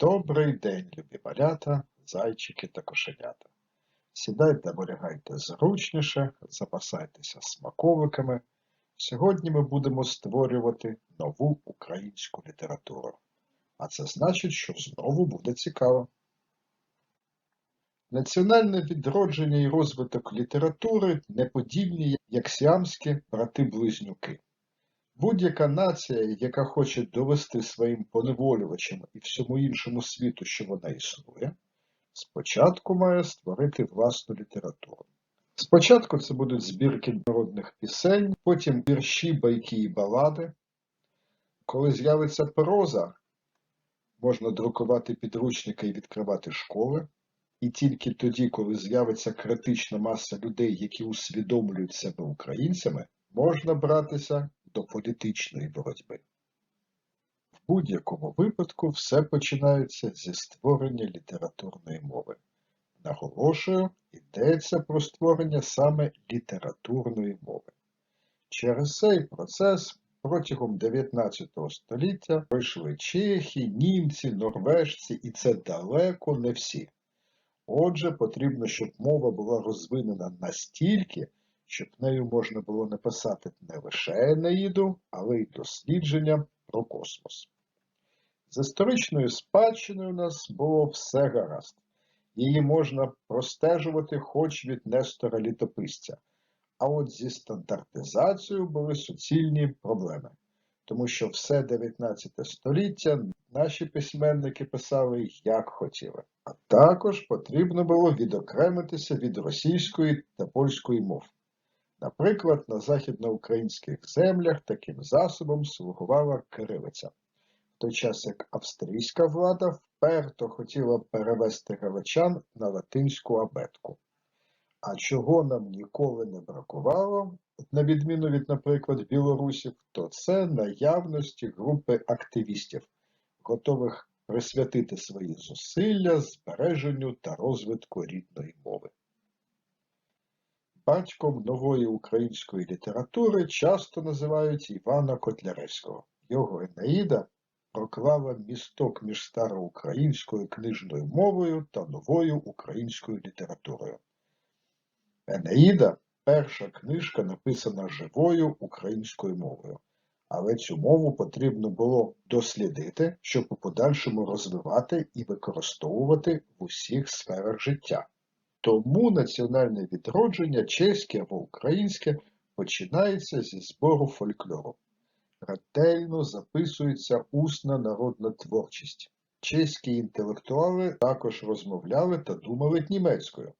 Добрий день, любі малята, зайчики та кошенята. Сідайте або зручніше, запасайтеся смаковиками. Сьогодні ми будемо створювати нову українську літературу. А це значить, що знову буде цікаво. Національне відродження і розвиток літератури неподібні, як сіамські брати-близнюки. Будь-яка нація, яка хоче довести своїм поневолювачам і всьому іншому світу, що вона існує, спочатку має створити власну літературу. Спочатку це будуть збірки народних пісень, потім вірші, байки і балади. Коли з'явиться проза, можна друкувати підручники і відкривати школи. І тільки тоді, коли з'явиться критична маса людей, які усвідомлюють себе українцями, можна братися до політичної боротьби. В будь-якому випадку все починається зі створення літературної мови. Наголошую, йдеться про створення саме літературної мови. Через цей процес протягом 19 століття пройшли чехи, німці, норвежці, і це далеко не всі. Отже, потрібно, щоб мова була розвинена настільки, щоб нею можна було написати не лише Енеїду, але й дослідження про космос. З історичною спадщиною у нас було все гаразд. Її можна простежувати хоч від Нестора літописця. А от зі стандартизацією були суцільні проблеми, тому що все 19 століття наші письменники писали як хотіли. А також потрібно було відокремитися від російської та польської мов. Наприклад, на західноукраїнських землях таким засобом слугувала кирилиця, в той час як австрійська влада вперто хотіла перевести галичан на латинську абетку. А чого нам ніколи не бракувало, на відміну від, наприклад, білорусів, то це наявності групи активістів, готових присвятити свої зусилля збереженню та розвитку рідної мови. Батьком нової української літератури часто називають Івана Котляревського. Його Енеїда проклала місток між староукраїнською книжною мовою та новою українською літературою. Енеїда перша книжка, написана живою українською мовою, але цю мову потрібно було дослідити, щоб у подальшому розвивати і використовувати в усіх сферах життя. Тому національне відродження, чеське або українське, починається зі збору фольклору. Ретельно записується усна народна творчість. Чеські інтелектуали також розмовляли та думали німецькою,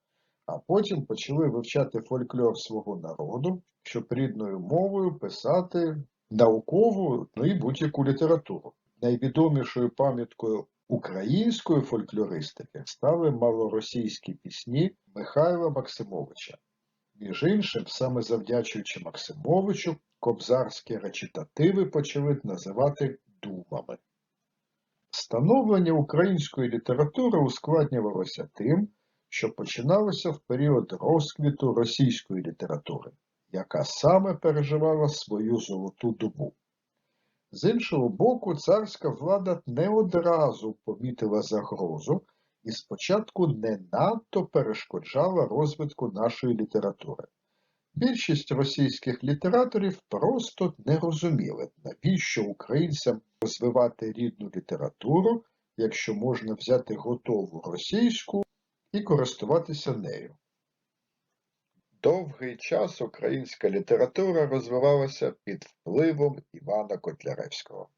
а потім почали вивчати фольклор свого народу, щоб рідною мовою писати наукову ну і будь-яку літературу. Найвідомішою пам'яткою української фольклористики стали малоросійські пісні Михайла Максимовича. Між іншим, саме завдячуючи Максимовичу, кобзарські речитативи почали називати думами. Становлення української літератури ускладнювалося тим, що починалося в період розквіту російської літератури, яка саме переживала свою золоту добу. З іншого боку, царська влада не одразу помітила загрозу і спочатку не надто перешкоджала розвитку нашої літератури. Більшість російських літераторів просто не розуміли, навіщо українцям розвивати рідну літературу, якщо можна взяти готову російську і користуватися нею. Довгий час українська література розвивалася під впливом Івана Котляревського.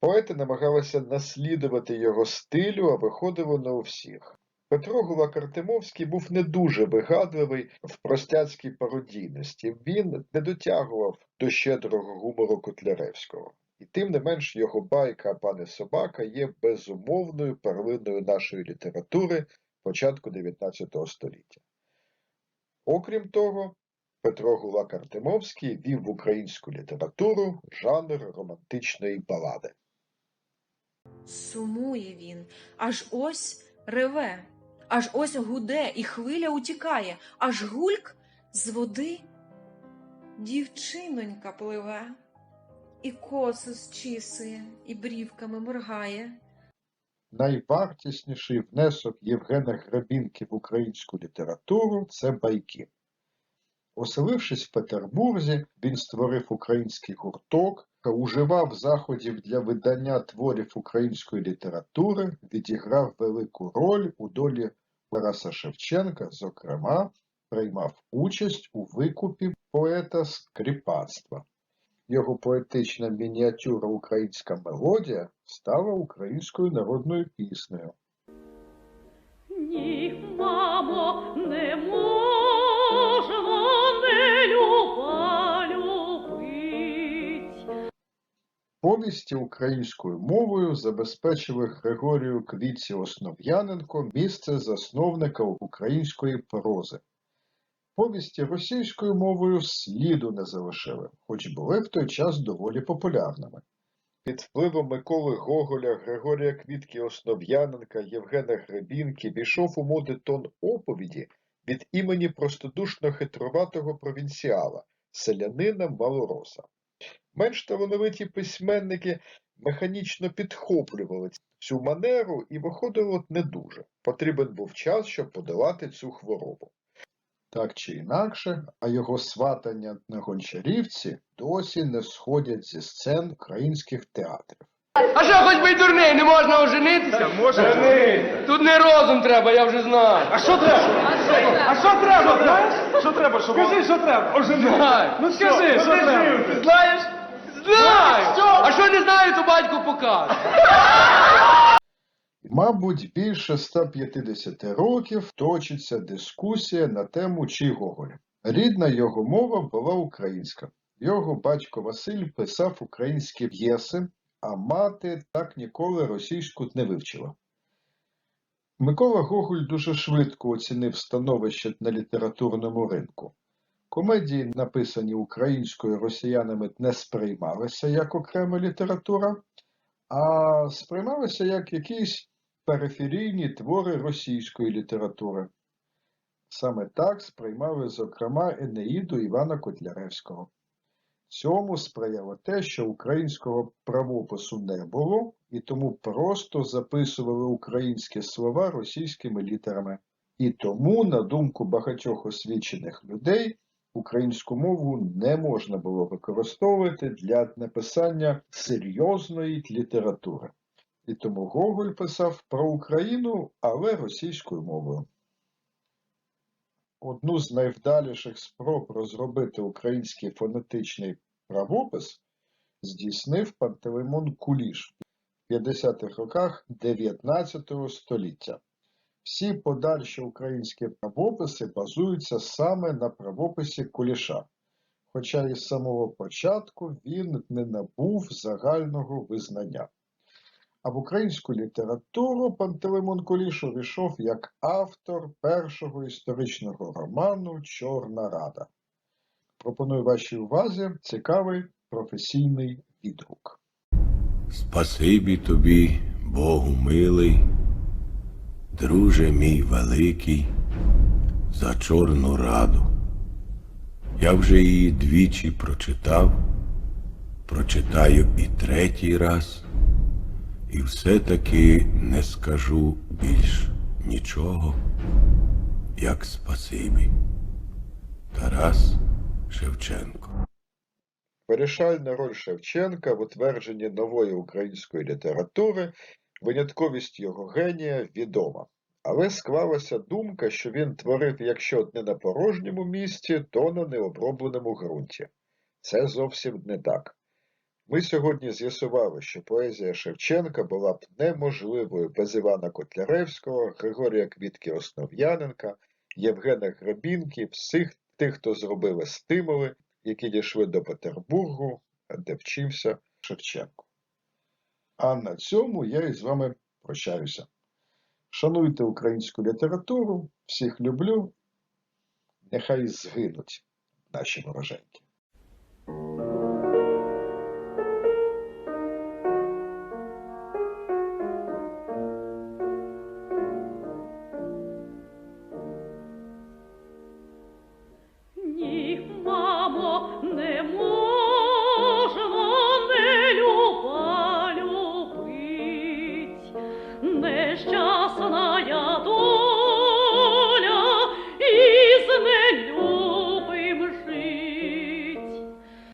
Поети намагалися наслідувати його стилю, а виходило не у всіх. Петро Гулак-Артемовський був не дуже вигадливий в простяцькій пародійності. Він не дотягував до щедрого гумору Котляревського. І тим не менш його байка «Пане собака є безумовною перлиною нашої літератури початку 19 століття. Окрім того, Петро Гулак-Артемовський вів в українську літературу жанр романтичної балади. Сумує він, аж ось реве, аж ось гуде, і хвиля утікає, аж гульк з води дівчинонька пливе, і коси зчісує, і брівками моргає. Найвартісніший внесок Євгена Гребінки в українську літературу це байки. Оселившись в Петербурзі, він створив український гурток, уживав заходів для видання творів української літератури, відіграв велику роль у долі Тараса Шевченка, зокрема, приймав участь у викупі поета з кріпацтва. Його поетична мініатюра Українська мелодія стала українською народною піснею. Ні, мамо, не можна не люба любить. Повісті українською мовою забезпечили Григорію Квітці Основ'яненко місце засновника української прози. Повісті російською мовою сліду не залишили, хоч були в той час доволі популярними. Під впливом Миколи Гоголя, Григорія Квітки Основ'яненка, Євгена Гребінки війшов у моди тон оповіді від імені простодушно хитруватого провінціала, селянина Малороса. Менш талановиті письменники механічно підхоплювали цю манеру і виходило не дуже. Потрібен був час, щоб подолати цю хворобу. Так чи інакше, а його сватання на гончарівці досі не сходять зі сцен українських театрів. А що, хоч би й дурний, не можна оженитися? Може. Тут не розум треба, я вже знаю. А що треба? А що треба, знаєш? Що треба, щоб... Скажи, що треба. Знаю. Ну скажи, що треба. Знаєш? Знаю! А що не знаю, то батько покаже. Мабуть, більше 150 років точиться дискусія на тему чи Гоголь. Рідна його мова була українська. Його батько Василь писав українські п'єси, а мати так ніколи російську не вивчила. Микола Гоголь дуже швидко оцінив становище на літературному ринку. Комедії, написані українською росіянами, не сприймалися як окрема література, а сприймалися як якісь периферійні твори російської літератури. Саме так сприймали, зокрема, Енеїду Івана Котляревського. Цьому сприяло те, що українського правопису не було, і тому просто записували українські слова російськими літерами. І тому, на думку багатьох освічених людей, українську мову не можна було використовувати для написання серйозної літератури. І тому Гоголь писав про Україну, але російською мовою. Одну з найвдаліших спроб розробити український фонетичний правопис здійснив Пантелеймон Куліш в 50-х роках 19 століття. Всі подальші українські правописи базуються саме на правописі Куліша, хоча із самого початку він не набув загального визнання. А в українську літературу Пантелеймон Куліш увійшов як автор першого історичного роману Чорна Рада. Пропоную вашій увазі цікавий професійний відгук. Спасибі тобі, Богу милий, друже мій великий, за Чорну раду. Я вже її двічі прочитав, прочитаю і третій раз, і все-таки не скажу більш нічого, як спасибі. Тарас Шевченко. Вирішальна роль Шевченка в утвердженні нової української літератури, винятковість його генія відома. Але склалася думка, що він творив, якщо не на порожньому місці, то на необробленому ґрунті. Це зовсім не так. Ми сьогодні з'ясували, що поезія Шевченка була б неможливою без Івана Котляревського, Григорія Квітки Основ'яненка, Євгена Гребінки, всіх тих, хто зробили стимули, які дійшли до Петербургу, де вчився Шевченко. А на цьому я із вами прощаюся. Шануйте українську літературу, всіх люблю. Нехай згинуть наші вороженьки.